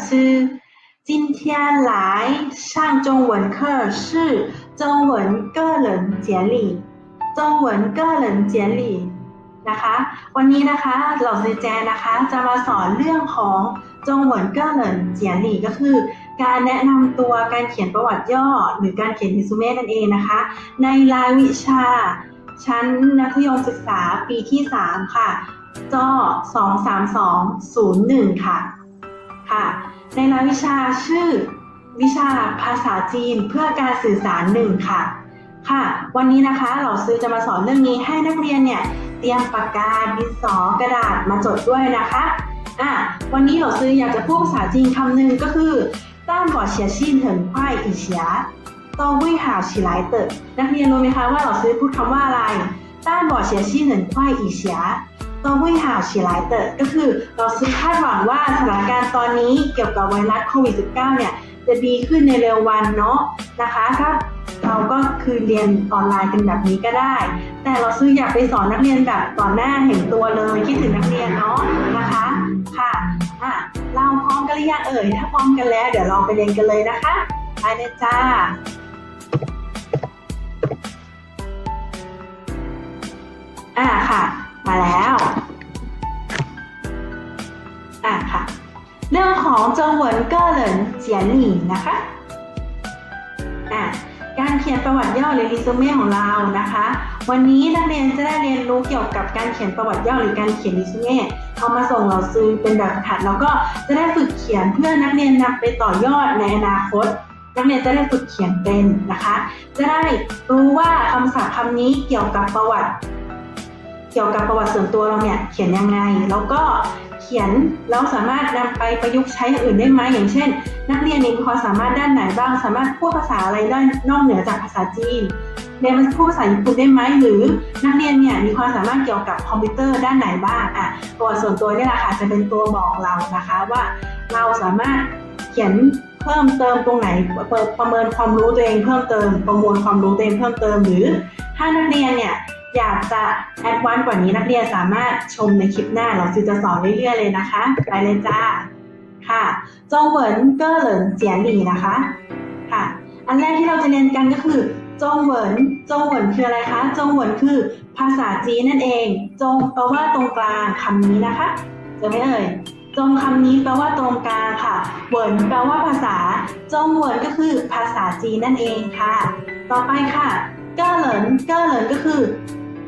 夏老师。今天来上中文课是中文个人简历。中文个人简历นะคะ วันนี้นะคะเหล่าซื้อแจนะคะ จะมาสอนเรื่องของจงเหวินเก้อเหรินเจียนหลี่ก็คือ การแนะนำตัวการเขียนประวัติย่อ หรือการเขียนรีสูเม่นั่นเองนะคะ ในรายวิชา ชั้นมัธยมศึกษาปีที่ 3 ค่ะจ23201 ค่ะ ค่ะ ในรายวิชาชื่อ วิชาภาษาจีนเพื่อการสื่อสารหนึ่งค่ะ ค่ะ วันนี้นะคะเราซื้อจะมาสอนเรื่องนี้ให้นักเรียนเนี่ยเตรียมปากกาดินสอกระดาษมาจดด้วยนะคะอะวันนี้เราซื้ออยากจะพูดภาษาจีนคำหนึ่งก็คือต้านบ่อเฉียชินเหินควายอีเฉียโตวิ่หาฉีหลายเติบนักเรียนรู้ไหมคะว่าเราซื้อพูดคำว่าอะไรต้านบ่อเฉียชินเหินควายอีเฉีย โตวิ่หาฉีหลายเติบก็คือเราซื้อคาดหวังว่าสถานการณ์ตอนนี้เกี่ยวกับไวรัสโควิด -19 เนี่ยจะดีขึ้นในเร็ววันเนาะนะคะถ้าเราก็คือเรียนออนไลน์กันแบบนี้ก็ได้ แต่เราซื้ออยากไปสอนนักเรียนแบบต่อหน้าเห็นตัวเลยคิดถึงนักเรียนเนาะนะคะค่ะอะเราพร้อมกันหรือยังเอ่ยถ้าพร้อมกันแล้ว เดี๋ยวเราไปเรียนกันเลยนะคะไปเลยจ้าอะค่ะ มาแล้ว อะค่ะ เรื่องของจงเหวินเก้อเหรินเจียนหลี่นะคะ อะ การเขียนประวัติย่อหรือรีสูเม่ของเรานะคะ วันนี้นักเรียนจะได้เรียนรู้เกี่ยวกับการเขียนประวัติย่อหรือการเขียนรีสูเม่เอามาส่งเราซื้อเป็นแบบฝึกหัดแล้วก็จะได้ฝึกเขียนเพื่อนักเรียนนำไปต่อยอดในอนาคตนักเรียนจะได้ฝึกเขียนเป็นนะคะ จะได้รู้ว่าคำศัพท์คำนี้เกี่ยวกับประวัติ เกี่ยวกับประวัติส่วนตัวเราเนี่ยเขียนยังไง แล้วก็เขียนแล้วสามารถนำไปประยุกต์ใช้อย่างอื่นได้ไหมอย่างเช่น นักเรียนมีความสามารถด้านไหนบ้าง สามารถพูดภาษาอะไรได้นอกเหนือจากภาษาจีนเรียนพูดภาษาญี่ปุ่นได้ไหมหรือนักเรียนเนี่ยมีความสามารถเกี่ยวกับคอมพิวเตอร์ด้านไหนบ้างอะตัวส่วนตัวนี่แหละค่ะจะเป็นตัวบอกเรานะคะว่าเราสามารถเขียนเพิ่มเติมตรงไหนเปิดประเมินความรู้ตัวเองเพิ่มเติม ประมวลความรู้ตัวเองเพิ่มเติมหรือ ถ้านักเรียนเนี่ย อยากจะแอดวานซ์กว่านี้นักเรียนสามารถชมในคลิปหน้าเราจะสอนเรื่อยๆเลยนะคะ ไปเลยจ้า ค่ะจงเหวินเก้อเหรินเจียนหลี่นะคะ ค่ะ อันแรกที่เราจะเรียนกันก็คือจงเหวินจงเหวินคืออะไรคะ จงเหวินคือภาษาจีนนั่นเอง จงแปลว่าตรงกลางคำนี้นะคะเจอไหมเอ่ยจงคำนี้แปลว่าตรงกลางค่ะเหวินแปลว่าภาษา จงเหวินก็คือภาษาจีนนั่นเองค่ะ ต่อไปค่ะ เก้อเหรินเก้อเหรินก็คือ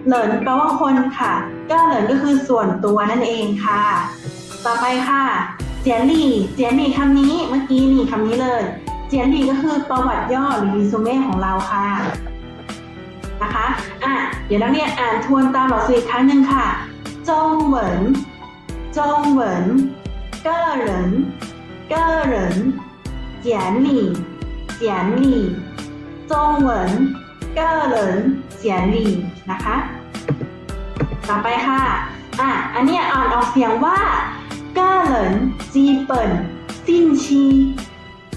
เหรินแปลว่าคนค่ะก้อเหรินก็คือส่วนตัวนั่นเองค่ะ ต่อไปค่ะเจียนหลี่เจียนหลี่คำนี้เมื่อกี้นี่คำนี้เลยเจียนหลี่ก็คือประวัติย่อหรือรีสูเม่ของเราค่ะนะคะอะเดี๋ยวนักเรียนอ่านทวนตามหลักสูตรอีกครั้งหนึ่งค่ะจงเหวินจงเหวินก้อเหรินก้อเหรินเจียนหลี่เจียนหลี่จงเหวินก้อเหรินเจียนหลี่นะคะ ต่อไปค่ะ อะ อันนี้อ่านออกเสียงว่าก้าหลินจีเปิ่นซิ่งชี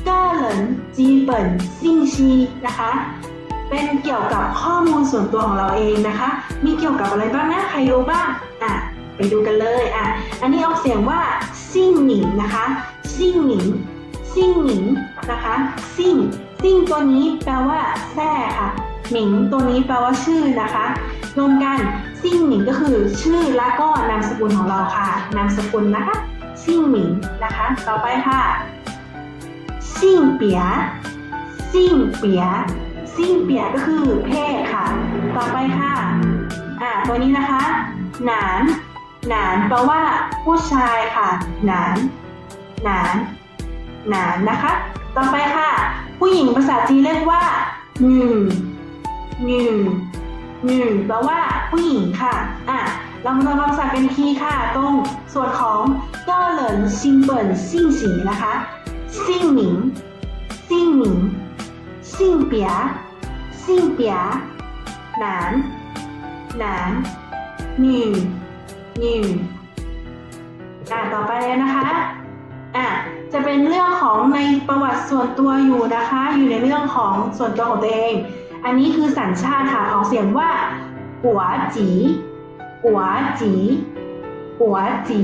ก้าหลินจีเปิ่นซิ่งชีนะคะ เป็นเกี่ยวกับข้อมูลส่วนตัวของเราเองนะคะ มีเกี่ยวกับอะไรบ้างนะใครรู้บ้าง อะ ไปดูกันเลย อะ อันนี้ออกเสียงว่าซิ่งหนิงนะคะ ซิ่งหนิงซิ่งหนิงนะคะ ซิ่ง ซิ่งตัวนี้แปลว่าแท่ค่ะหมิงตัวนี้แปลว่าชื่อนะคะ รวมกัน ซิ่งหมิงก็คือชื่อและก็นามสกุลของเราค่ะ นามสกุลนะคะซิ่งหมิงนะคะ ต่อไปค่ะซิ่งเปียซิ่งเปียซิ่งเปียก็คือเพศค่ะ ต่อไปค่ะอ่าตัวนี้นะคะ หนานหนานแปลว่าผู้ชายค่ะ หนานหนานหนานนะคะ ต่อไปค่ะ ผู้หญิงภาษาจีนเรียกว่าหนึ่งหนึ่ง หนึ่งแปลว่าผู้หญิงค่ะ อะ เรามาทำความสะอาดกันทีค่ะ ตรงส่วนของเก้อเหรินซิงเปิลซิงสีนะคะซิงหมิงซิงหมิงซิงเปียซิงเปียหนานหนานหนึ่งหนึ่งอะต่อไปเลยนะคะ อะ จะเป็นเรื่องของในประวัติส่วนตัวอยู่นะคะ อยู่ในเรื่องของส่วนตัวของตัวเอง อันนี้คือสัญชาติค่ะออกเสียงว่ากัวจีกัวจีกัวจี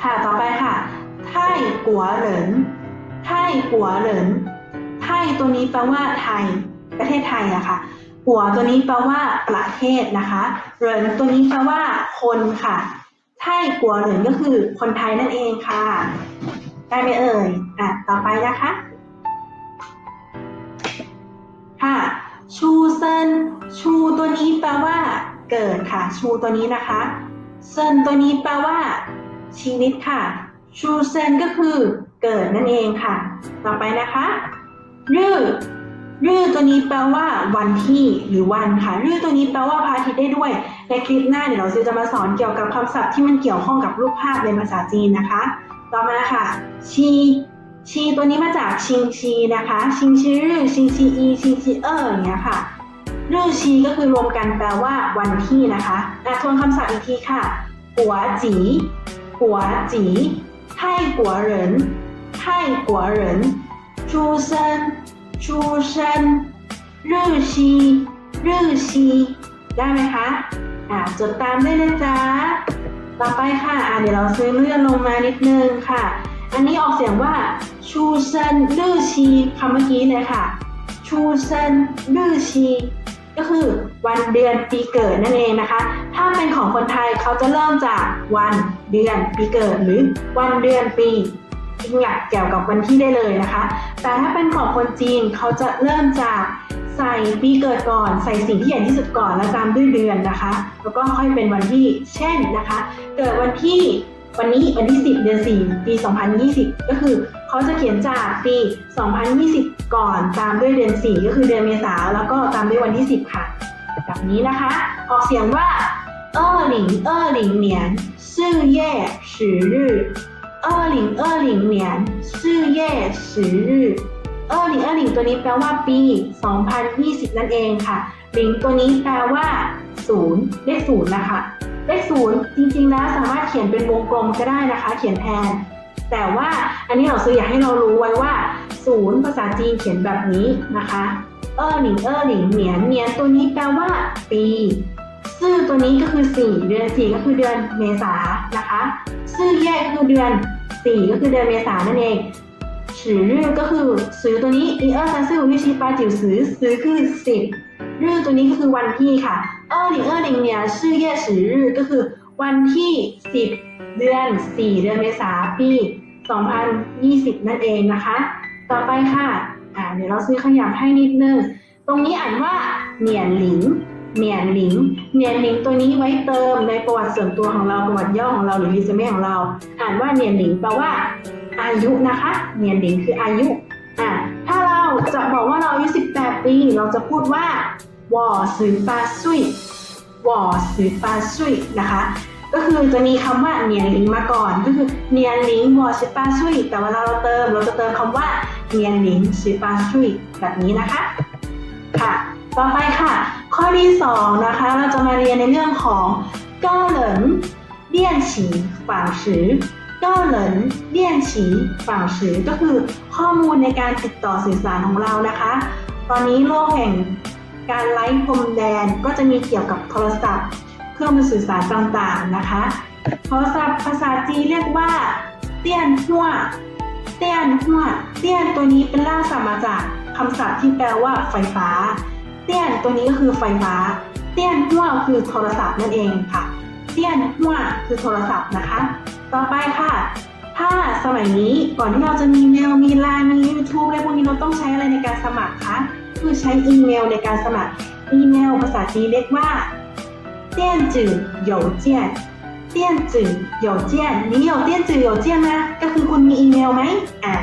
ค่ะต่อไปค่ะไทกัวเหรินไทกัวเหรินไทตัวนี้แปลว่าไทย ประเทศไทยอะค่ะหัวตัวนี้แปลว่าประเทศนะคะเหรินตัวนี้แปลว่าคนค่ะไทกัวเหรินก็คือคนไทยนั่นเองค่ะ ได้ไหมเอ่ยอะต่อไปนะคะ ค่ะชูเซินชูตัวนี้แปลว่า เกิดค่ะ ชูตัวนี้นะคะเซินตัวนี้แปลว่า ชีวิตค่ะชูเซินก็คือเกิดนั่นเองค่ะ ต่อไปนะคะรื่อรื่อตัวนี้แปลว่า วันที่หรือวันค่ะรื่อตัวนี้แปลว่าพระอาทิตย์ได้ด้วย ในคลิปหน้าเดี๋ยวเราจะมาสอนเกี่ยวกับคำศัพท์ที่มันเกี่ยวข้องกับรูปภาพในภาษาจีนนะคะ ต่อมาค่ะชี ชีตัวนี้มาจากชิงชีนะคะ ชิงชีรื่อชิงชีอีชิงชีเอออย่างเงี้ยค่ะรื่อชีก็คือรวมกันแปลว่าวันที่นะคะอะทวนคำศัพท์อีกทีค่ะหัวจีหัวจีไทกัวเหรินไทกัวเหรินชูเซินชูเซินรื่อชีรื่อชีได้ไหมคะอะจดตามได้นะจ๊ะ ต่อไปค่ะอะเดี๋ยวเราซื้อเลื่อนลงมานิดนึงค่ะ อันนี้ออกเสียงว่าชูเซินลื่อชีคำเมื่อกี้เลยค่ะ ชูเซินลื่อชี ก็คือวันเดือนปีเกิดนั่นเองนะคะ ถ้าเป็นของคนไทยเขาจะเริ่มจากวันเดือนปีเกิดหรือวันเดือนปีอิงหลักเกี่ยวกับวันที่ได้เลยนะคะ แต่ถ้าเป็นของคนจีนเขาจะเริ่มจากใส่ปีเกิดก่อน ใส่สิ่งที่ใหญ่ที่สุดก่อนแล้วตามด้วยเดือนนะคะ แล้วก็ค่อยเป็นวันที่ เช่นนะคะ เกิดวันที่ วันนี้วันที่ 10 เดือน 4 ปี 2020 ก็คือเขาจะเขียนจากปี 2020 ก่อนตามด้วยเดือน 4 ก็คือเดือนเมษาแล้วก็ตามด้วยวันที่ 10 ค่ะแบบนี้นะคะ ออกเสียงว่าเออหลิงเออหลิงเหนียนซื่อเย่สือเอเอหลิงเออหลิงเหนียนซื่อเย่สือเอเอหลิงเออหลิงตัวนี้แปลว่าปี 2020 นั่นเองค่ะหลิงตัวนี้แปลว่า 0 เลขศูนย์นะคะ เลขศูนย์จริงๆแล้วสามารถเขียนเป็นวงกลมก็ได้นะคะ เขียนแทน แต่ว่าอันนี้เราซื้ออยากให้เรารู้ไว้ว่าศูนย์ภาษาจีนเขียนแบบนี้นะคะเออหลิงเออหลิงเหนียนเหนียนตัวนี้แปลว่า ปีซื่อตัวนี้ก็คือ 4 เดือน4ก็คือเดือนเมษานะคะซื่อแย่ก็คือเดือน 4 ก็คือเดือนเมษานั่นเองสือรื่อก็คือสือตัวนี้อีเออซันซื่อวิชีปาจิ๋วสือสือคือ 10 รื่อตัวนี้ก็คือวันที่ค่ะเออหลิงเออหลิงเนี่ยชื่อเย่สือรื่อก็คือวันที่ 10 เดือน 4 เดือนเมษาปี 2020 นั่นเองนะคะ ต่อไปค่ะอ่าเดี๋ยวเราซื้อขยับให้นิดนึง ตรงนี้อ่านว่าเหนียนหลิงเหนียนหลิงเหนียนหลิงตัวนี้ไว้เติมในประวัติส่วนตัวของเราประวัติย่อของเราหรือรีสูเม่ของเรา อ่านว่าเหนียนหลิงแปลว่าอายุนะคะเหนียนหลิงคืออายุอ่าถ้าเราจะบอกว่าเราอายุ 18 ปี เราจะพูดว่า วอสือปาซุยวอสือปาซุยนะคะ ก็คือจะมีคำว่าเนียนลิงมาก่อนก็คือเนียนลิงวอสือปาซุยแต่เวลาเราเติมเราจะเติมคำว่าเนียนลิงสือปาซุยแบบนี้นะคะค่ะ ต่อไปค่ะ ข้อที่2นะคะเราจะมาเรียนในเรื่องของก้าเหลินเลี่ยนฉีฝั่งสือก้าเหรินเลี่ยนฉีฝั่งสือก็คือข้อมูลในการติดต่อสื่อสารของเรานะคะ ตอนนี้โลกแห่ง การไร้พรมแดนก็จะมีเกี่ยวกับโทรศัพท์ เครื่องมือสื่อสารต่างๆนะคะ โทรศัพท์ภาษาจีนเรียกว่า เตี้ยนหัวเตี้ยนหัวเตี้ยนตัวนี้เป็นล่างศัพท์มาจากคำศัพท์ที่แปลว่าไฟฟ้า เตี้ยนตัวนี้ก็คือไฟฟ้า เตี้ยนหัวคือโทรศัพท์นั่นเองค่ะ เตี้ยนหัวคือโทรศัพท์นะคะ ต่อไปค่ะถ้าสมัยนี้ก่อนที่เราจะมีเมลมีไลน์มี YouTube อะไรพวกนี้เราต้องใช้อะไรในการสมัครคะ คือใช้อีเมลในการสมัคร อีเมลภาษาจีนเรียกว่าเตี้ยนจื่อหยงเจียนเตี้ยนจื่อหยงเจียนนี่หยงเตี้ยนจื่อหยงเจียนนะก็คือคุณมีอีเมลไหมอะ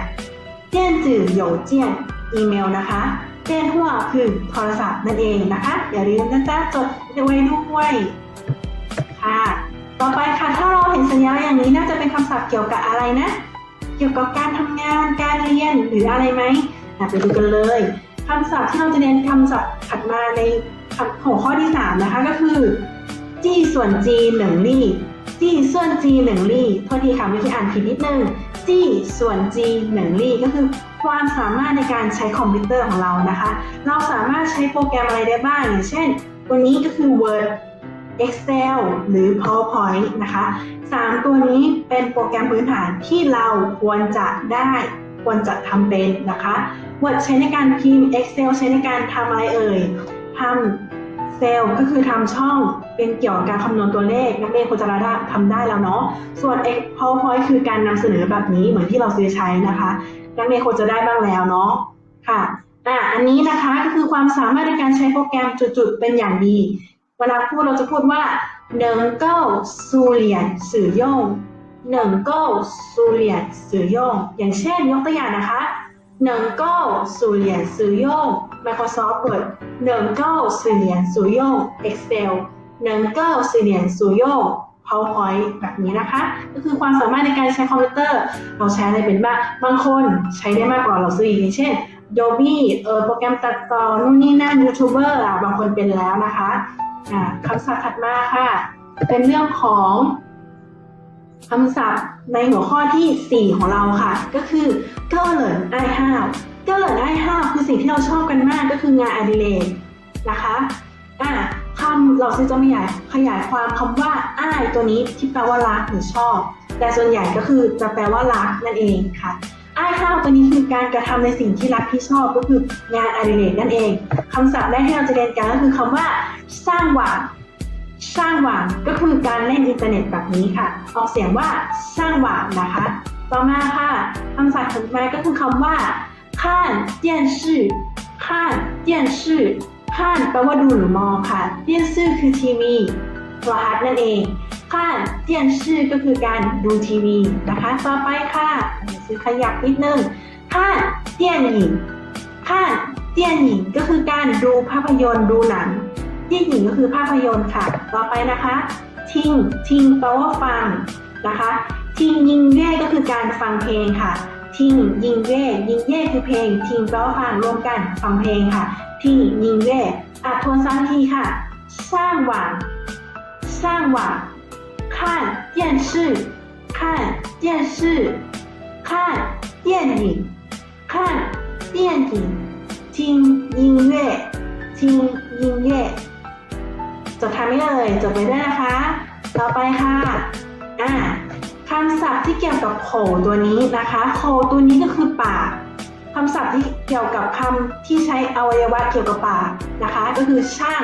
เตี้ยนจื่อหยงเจียนอีเมลนะคะเตี้ยนหัวคือโทรศัพท์นั่นเองนะคะ อย่าลืมนะจ๊ะจดไว้ด้วยค่ะ ต่อไปค่ะถ้าเราเห็นสัญญาอย่างนี้น่าจะเป็นคำศัพท์เกี่ยวกับอะไรนะ เกี่ยวกับการทำงานการเรียนหรืออะไรไหมไปดูกันเลย คำศัพท์ที่เราจะเรียนคำศัพท์ถัดมาในหัวข้อที่3นะคะก็คือจี้ส่วนจีหนึ่งลี่จี้ส่วนจีหนึ่งลี่โทษทีค่ะเมื่อกี้อ่านผิดนิดนึงจี้ส่วนจีหนึ่งลี่ก็คือความสามารถในการใช้คอมพิวเตอร์ของเรานะคะ เราสามารถใช้โปรแกรมอะไรได้บ้างอย่างเช่น ตัวนี้ก็คือ Word Excel หรือ PowerPoint นะคะสามตัวนี้เป็นโปรแกรมพื้นฐานที่เราควรจะได้ควรจะทำเป็นนะคะ Word ใช้ในการพิมพ์ Excel ใช้ในการทำอะไรเอ่ยทำเซลก็คือทำช่องเป็นเกี่ยวกับการคำนวณตัวเลขนักเรียนควรจะระดับทำได้แล้วเนาะส่วน PowerPoint คือการนำเสนอแบบนี้เหมือนที่เราซื้อใช้นะคะนักเรียนควรจะได้บ้างแล้วเนาะค่ะอะอันนี้นะคะก็คือความสามารถในการใช้โปรแกรมจุดๆเป็นอย่างดี เวลาพูดเราจะพูดว่าหนึ่งก็สูเลียนสื่อย่งหนึ่งก็สูเลียนสื่อย่งอย่างเช่นยกตัวอย่างนะคะ 能够苏联使用 Microsoft Word 能够苏联使用 Excel 能够苏联使用 PowerPoint แบบนี้นะคะ ก็คือความสามารถในการใช้คอมพิวเตอร์ เราใช้อะไรเป็นบ้าง บางคนใช้ได้มากกว่าเราซื้ออีกอย่างเช่น Adobe เออโปรแกรมตัดต่อนู่นนี่นั่นยูทูบเบอร์อ่ะบางคนเป็นแล้วนะคะอ่าคำศัพท์ถัดมาค่ะ เป็นเรื่องของ คำศัพท์ในหัวข้อที่ 4 ของเราค่ะ ก็คือเก้าเหลินไอห้าวเก้าเหลินไอห้าวคือสิ่งที่เราชอบกันมากก็คืองานอดิเรกนะคะอ่าคำเราซื้อจะไม่ใหญ่ขยายความคำว่าอ้ายตัวนี้ที่แปลว่ารักหรือชอบ แต่ส่วนใหญ่ก็คือจะแปลว่ารักนั่นเองค่ะอ้ายห้าวตัวนี้คือการกระทำในสิ่งที่รักที่ชอบก็คืองานอดิเรกนั่นเองคำศัพท์แรกที่เราจะเรียนกันก็คือคำว่าสร้างหวัง สร้างหวังก็คือการเล่นอินเทอร์เน็ตแบบนี้ค่ะ ออกเสียงว่าสร้างหวังนะคะ ต่อมาค่ะคำศัพท์ถัดมาก็คือคำว่าข้านเตียนชื่อข้านเตียนชื่อข้านแปลว่าดูหรือมองค่ะเตียนชื่อคือทีวีโทรทัศน์นั่นเองข้านเตียนชื่อก็คือการดูทีวีนะคะ ต่อไปค่ะซื้อขยับนิดนึงข้านเตียนหญิงข้านเตียนหญิงก็คือการดูภาพยนตร์ดูหนัง ยี่หญิงก็คือภาพยนตร์ค่ะ ต่อไปนะคะทิงทิงแปลว่าฟังนะคะทิงยิงเย่ก็คือการฟังเพลงค่ะทิงยิงเย่ยิงเย่คือเพลงทิงแปลว่าฟังรวมกันฟังเพลงค่ะทิงยิงเย่อะทวนซ้ำทีค่ะ สร้างหวังสร้างหวังข้าเยี่ยนชื่อข้านเยี่ยนชื่อข้านเยี่ยนหญิงข้าเยี่ยนหญิงชิงยิงเย่ชิงยิงเย่ จดทันไหมเอ่ยจดไว้ด้วยนะคะ ต่อไปค่ะอ่าคำศัพท์ที่เกี่ยวกับโขตัวนี้นะคะโขตัวนี้ก็คือปากคำศัพท์ที่เกี่ยวกับคำที่ใช้อวัยวะเกี่ยวกับปากนะคะ ก็คือช่าง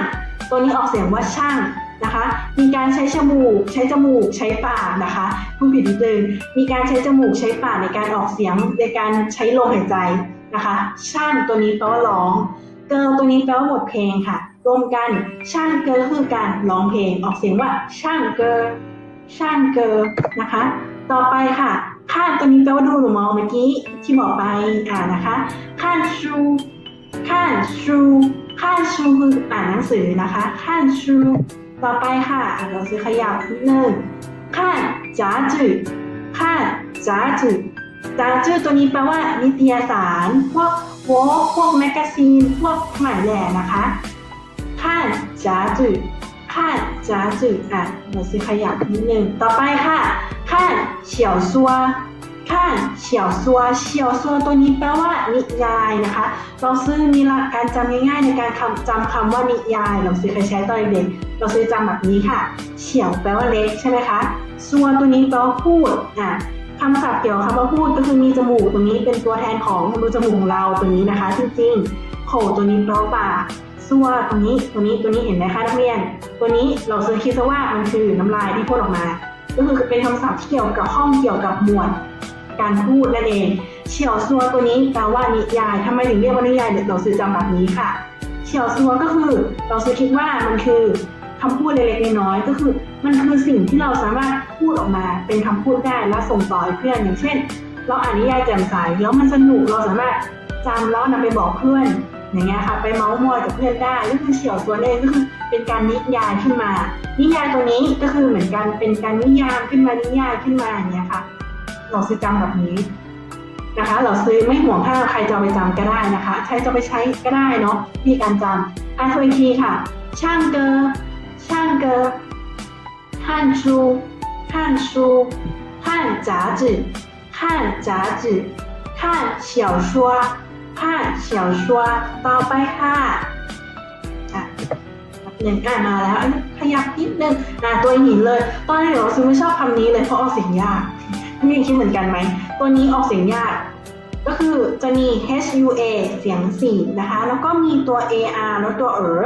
ตัวนี้ออกเสียงว่าช่างนะคะ มีการใช้จมูก ใช้จมูก ใช้ปากนะคะผู้ผิดนิดนึงมีการใช้จมูก ใช้ปากในการออกเสียงในการใช้ลมหายใจนะคะ ช่างตัวนี้แปลว่าร้อง เกิร์ลตัวนี้แปลว่าบทเพลงค่ะ รวมกันช่างเกิร์ลก็คือการร้องเพลงออกเสียงว่าช่างเกิร์ช่างเกิร์นะคะ ต่อไปค่ะข้านตัวนี้แปลว่าดูหรือมองเมื่อกี้ที่บอกไปอ่านะคะข้านชูข้านชูข้านชูคืออ่านหนังสือนะคะข้านชูต่อไปค่ะเราจะขยับนิดนึงข้านจ๋าจืดข้านจ๋าจืดจาจื้อตัวนี้แปลว่านิตยสารพวกโวกพวกแมกกาซีนพวกหมายแหล่นะคะ ข้านจาจื้อข้านจาจื้ออะเราซื้อขยับนิดนึงต่อไปค่ะข้านเฉียวซัวข้านเฉียวซัวเฉียวซัวตัวนี้แปลว่านิยายนะคะ เราซื้อมีหลักการจำง่ายๆ ในการคำจำคำว่านิยาย เราซื้อเคยใช้ตอนเด็กเราซื้อจำแบบนี้ค่ะเฉียวแปลว่าเล็กใช่ไหมคะซัวตัวนี้แปลว่าพูดอะคำศัพท์เกี่ยวกับคำว่าพูดก็คือมีจมูกตรงนี้เป็นตัวแทนของรูจมูกของเราตัวนี้นะคะ จริงๆโขตัวนี้แปลว่าปาก ซัวตรงนี้ตัวนี้ตัวนี้เห็นไหมคะนักเรียน ตัวนี้เราซื้อคิดซะว่ามันคือน้ำลายที่พ่นออกมา ก็คือเป็นคำศัพท์ที่เกี่ยวกับห้องเกี่ยวกับหมวด การพูดนั่นเองเฉียวซัวตัวนี้แปลว่านิยายทำไมถึงเรียกว่านิยายเดี๋ยวเราซื้อจำแบบนี้ค่ะเฉียวซัวก็คือเราซื้อคิดว่ามันคือคำพูดเล็กๆน้อยๆก็คือ มันคือสิ่งที่เราสามารถพูดออกมาเป็นคำพูดได้และส่งต่อให้เพื่อนอย่างเช่น เราอ่านนิยายแจ่มใสแล้วมันสนุกเราสามารถจำแล้วนำไปบอกเพื่อน อย่างเงี้ยค่ะไปเมาส์มอยกับเพื่อนได้ก็คือเฉียวตัวเลขก็คือเป็นการนิยายขึ้นมา นิยายตัวนี้ก็คือเหมือนกันเป็นการนิยามขึ้นมานิยายขึ้นมาอย่างเงี้ยค่ะ เราซื้อจำแบบนี้นะคะ เราซื้อไม่ห่วงถ้าใครจะเอาไปจำก็ได้นะคะ ใช้จะไปใช้ก็ได้เนาะมีการจำอ่ะทวนอีกทีค่ะ ช่างเกอช่างเกอ看书看书看杂志看杂志看小说 ่ะเฉียวชัวต่อไปค่ะอะหนึ่งอะมาแล้วขยับนิดนึงอะตัวหินเลย ตอนแรกเราซื้อไม่ชอบคำนี้เลยเพราะออกเสียงยากนี่คิดเหมือนกันไหม ตัวนี้ออกเสียงยาก ก็คือจะมี h u a เสียงสี่นะคะ แล้วก็มีตัว a r แล้วตัวเออ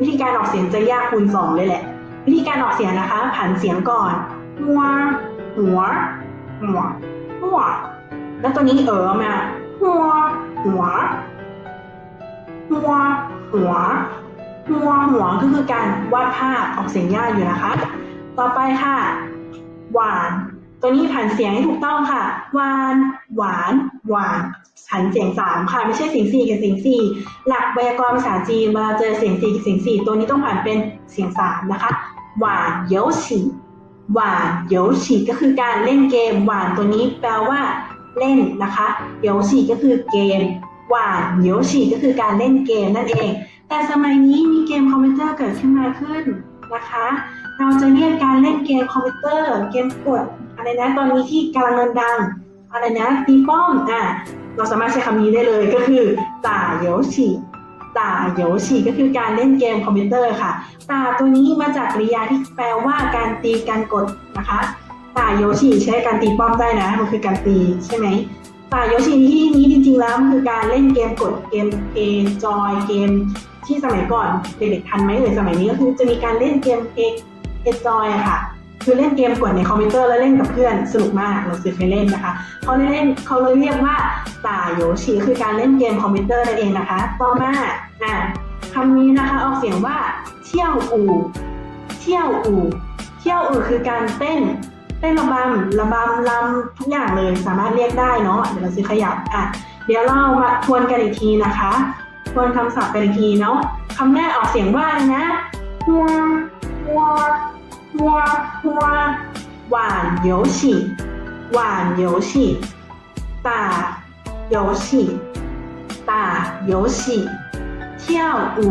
วิธีการออกเสียงจะยากคูณสองเลยแหละ วิธีการออกเสียงนะคะผันเสียงก่อนหัวหัวหัวหัวแล้วตัวนี้เออมาหัว หัวหัวหัวหัวหัวก็คือการวาดภาพออกเสียงยากอยู่นะคะ ต่อไปค่ะ หวาน ตัวนี้ผันเสียงให้ถูกต้องค่ะ หวาน หวาน หวานผันเสียงสามค่ะ ไม่ใช่เสียงสี่กับเสียงสี่หลักไวยากรณ์ภาษาจีนเวลาเจอเสียงสี่กับเสียงสี่ตัวนี้ต้องผันเป็นเสียงสามนะคะ หวานเยวฉีหวานเยวฉีก็คือการเล่นเกม หวานตัวนี้แปลว่า เล่นนะคะเยวฉีก็คือเกมหวานเยวฉีก็คือการเล่นเกมนั่นเอง แต่สมัยนี้มีเกมคอมพิวเตอร์เกิดขึ้นมาขึ้นนะคะ เราจะเรียกการเล่นเกมคอมพิวเตอร์ เกมกดอะไรนะตอนนี้ที่กำลังดังอะไรนะตีป้อมอะเราสามารถใช้คำนี้ได้เลยก็คือตาเหยวฉีตาเหยวฉีก็คือการเล่นเกมคอมพิวเตอร์ค่ะตาตัวนี้มาจากกริยาที่แปลว่าการตีการกดนะคะ ต่าเหยวฉีใช้การตีป้อมได้นะ มันคือการตีใช่ไหมต่าเหยวฉีที่นี้จริง ๆ แล้วมันคือการเล่นเกมกดเกมเกมจอยเกมที่สมัยก่อนเด็กๆทันไหมเอ่ยสมัยนี้ก็คือจะมีการเล่นเกมเอกเอจอยอะค่ะ คือเล่นเกมกดในคอมพิวเตอร์แล้วเล่นกับเพื่อนสนุกมากเราซื้อเคยเล่นนะคะเขาเล่นเขาเลยเรียกว่าต่าโยชิคือการเล่นเกมคอมพิวเตอร์นั่นเองนะคะ ต่อมาอะคำนี้นะคะออกเสียงว่าเที่ยวอู่เที่ยวอู่เที่ยวอู่คือการเต้น เต้นระบำระบำลำทุกอย่างเลยสามารถเรียกได้เนาะเดี๋ยวเราซื้อขยับอะเดี๋ยวเรามาทวนกันอีกทีนะคะทวนคำศัพท์กันอีกทีเนาะคำแรกออกเสียงว่าอะไรนะหัวหัวหัวหัวหวานโยชิหวานโยชิตาโยชิตาโยชิเที่ยวอู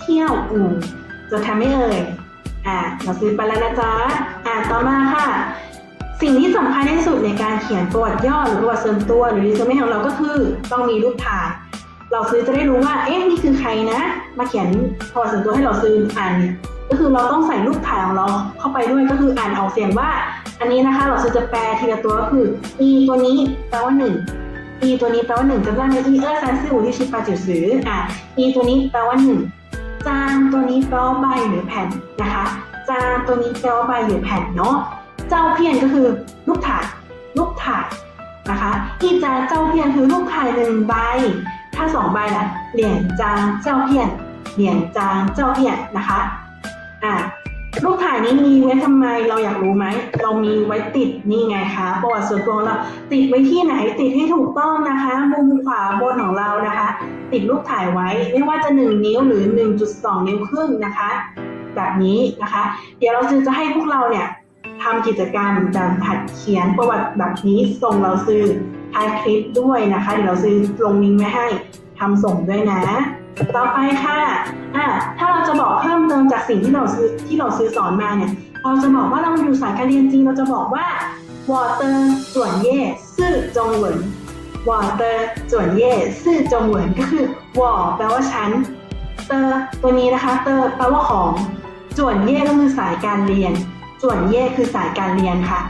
เที่ยวอูจะทำไม่เอ่ย อะเราซื้อไปแล้วนะจ๊ะอะต่อมาค่ะ สิ่งที่สำคัญที่สุดในการเขียนประวัติย่อหรือประวัติส่วนตัว หรือรีสูเม่ของเราก็คือต้องมีรูปถ่ายเราซื้อจะได้รู้ว่าเอ๊ะนี่คือใครนะ มาเขียนประวัติส่วนตัวให้เราซื้ออ่านเนี่ยก็คือเราต้องใส่รูปถ่ายของเราเข้าไปด้วยก็คืออ่านออกเสียงว่า อันนี้นะคะเราซื้อจะแปลทีละตัวก็คือ e ตัวนี้แปลว่าหนึ่ง e ตัวนี้แปลว่าหนึ่งจำได้ไหม e เออร์ซันซื่อหูที่ชิปาจิ๋วซื้ออะ e ตัวนี้แปลว่าหนึ่ง จานตัวนี้แปลว่าใบหรือแผ่นนะคะ จานตัวนี้แปลว่าใบหรือแผ่นเนาะ เจ้าเพียนก็คือลูกถ่ายลูกถ่ายนะคะอีจานเจ้าเพียนคือลูกถ่ายหนึ่งใบ ถ้าสองใบล่ะเหรียญจางเจ้าเพียนเหรียญจางเจ้าเพียนนะคะ รูปถ่ายนี้มีไว้ทำไมเราอยากรู้ไหม เรามีไว้ติดนี่ไงคะประวัติส่วนตัวเราติดไว้ที่ไหนติดให้ถูกต้องนะคะ มุมขวาบนของเรานะคะ ติดรูปถ่ายไว้ไม่ว่าจะ 1 นิ้วหรือ 1.2 นิ้วครึ่งนะคะ แบบนี้นะคะ เดี๋ยวเราซื้อจะให้พวกเราเนี่ยทำกิจกรรมการหัดเขียนประวัติแบบนี้ส่งเราซื้อท้ายคลิปด้วยนะคะเดี๋ยวเราซื้อลงลิงก์ไว้ให้ทำส่งด้วยนะ ต่อไปค่ะ อะถ้าเราจะบอกเพิ่มเติมจากสิ่งที่เราซื้อที่เราซื้อสอนมาเนี่ย เราจะบอกว่าเราอยู่สายการเรียนจีนเราจะบอกว่าวอเตอร์ส่วนเย่ซื่อจงเหวินวอเตอร์ส่วนเย่ซื่อจงเหวินก็คือวอแปลว่าฉันเตอร์ตัวนี้นะคะ เตอร์แปลว่าของส่วนเย่ก็คือสายการเรียน ส่วนเย่คือสายการเรียนค่ะ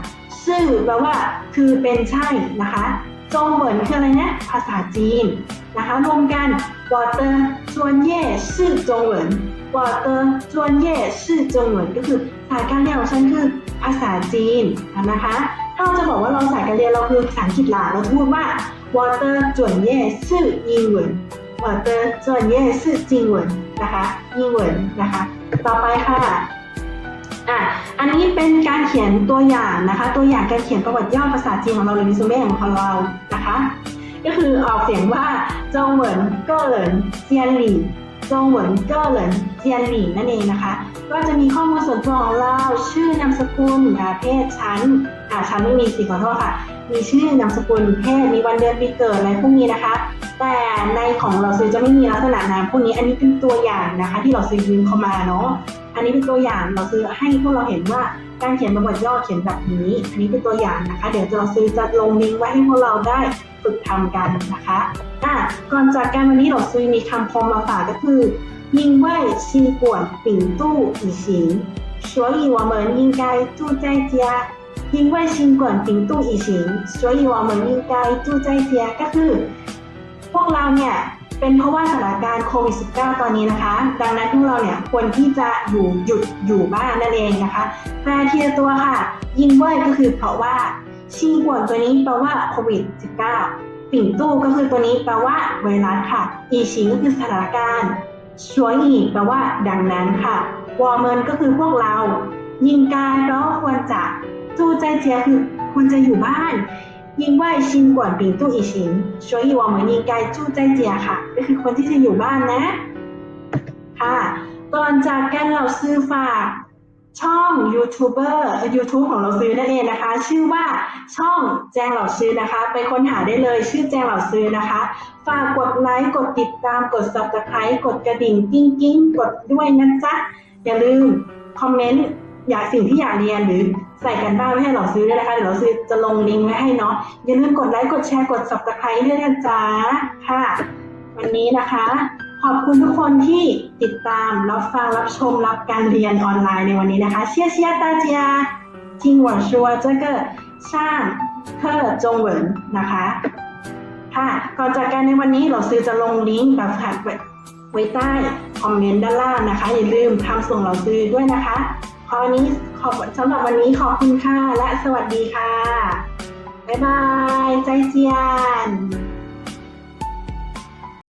ซื่อแปลว่า คือเป็นใช่นะคะ จงเหวินคืออะไรนะ ภาษาจีนนะคะรวมกันวอเตอร์ส่วนเย่ซื่อจงเหวินวอเตอร์ส่วนเย่ซื่อจงเหวินก็คือสายการเรียนของฉันคือภาษาจีนนะคะถ้าเราจะบอกว่าเราสายการเรียนเราคือภาษาอังกฤษหล่ะเราจะพูดว่า water ส่วนเย่ซื่อยิงเหวิน water ส่วนเย่ซื่อจิงเหวินะคะยิงเหวินนะคะ ต่อไปค่ะ อะอันนี้เป็นการเขียนตัวอย่างนะคะ ตัวอย่างการเขียนประวัติย่อภาษาจีนของเราหรือมิซูเม่ของเรานะคะ ก็คือออกเสียงว่าจงเหวินเก็เหลินเจียนหลี่จงเหวินเก็เหลินเจียนหลี่นั่นเองนะคะ ก็จะมีข้อมูลส่วนตัวของเราชื่อนามสกุลเพศชั้นอ่าชั้นไม่มีสิขอโทษค่ะ มีชื่อนามสกุลเพศมีวันเดือนปีเกิดอะไรพวกนี้นะคะแต่ในของเราซื้อจะไม่มีลักษณะนามพวกนี้อันนี้เป็นตัวอย่างนะคะ ที่เราซื้อยืมเข้ามาเนาะ อันนี้เป็นตัวอย่างเราซื้อให้พวกเราเห็นว่าการเขียนประวัติย่อเขียนแบบนี้ อันนี้เป็นตัวอย่างนะคะ เดี๋ยวเราซื้อจะลงลิงก์ไว้ให้พวกเราได้ ฝึกทำกันนะคะอ่ะก่อนจากกันวันนี้เราซุยมีคำคมมาฝากก็คือ因为新冠病毒疫情所以我们应该住在家因为新冠病毒疫情所以我们应该住在家ก็คือ พวกเราเนี่ย เป็นเพราะว่าสถานการณ์โควิด -19 ตอนนี้นะคะ ดังนั้นพวกเราเนี่ยควรที่จะอยู่หยุดอยู่บ้านนั่นเองนะคะแปลทีละตัวค่ะ ยิงเว่ยก็คือเพราะว่าชิงกวนตัวนี้แปลว่าโควิด -19 ปิ่งตู้ก็คือตัวนี้แปลว่าไวรัสค่ะ อีชิงก็คือสถานการณ์ชวยอีแปลว่า ดังนั้นค่ะวอร์เมินก็คือพวกเรา ยิงกายแปลว่าควรจะจูใจเจียคือควรจะอยู่บ้าน 因为新冠病毒疫情所以我们应该住在家ค่ะ ก็คือคนที่จะอยู่บ้านนะ ค่ะ ก่อนจากกันเราซื้อฝากช่องยูทูบเบอร์ยูทูบของเราซื้อนั่นเองนะคะ ชื่อว่าช่องแจงเหล่าซื้อนะคะ ไปค้นหาได้เลยชื่อแจงเหล่าซื้อนะคะ ฝากกดไลค์กดติดตามกด subscribe กดกระดิ่งกิ้งกิ้งกดด้วยนะจ๊ะ อย่าลืมคอมเมนต์ อยากสิ่งที่อยากเรียนหรือใส่กันบ้านไว้ให้เราซื้อด้วยนะคะเดี๋ยวเราซื้อจะลงลิงก์ไว้ให้เนาะอย่าลืมกดไลค์กดแชร์กด subscribe ด้วยนะจ๊ะค่ะ วันนี้นะคะ ขอบคุณทุกคนที่ติดตามรับฟังรับชมรับการเรียนออนไลน์ในวันนี้นะคะเชียเชียตาเจียจิงหวังชัวเจ้าเกอร์ชาเคอร์จงเหวินนะคะค่ะก่อนจากกันในวันนี้เราซื้อจะลงลิงก์แบบหัดไว้ใต้คอมเมนต์ด้านล่างนะคะ อย่าลืมทำส่งเราซื้อด้วยนะคะ ขอวันนี้ขอบสำหรับวันนี้ขอบคุณค่ะ และสวัสดีค่ะ บ๊ายบาย ใจเจียน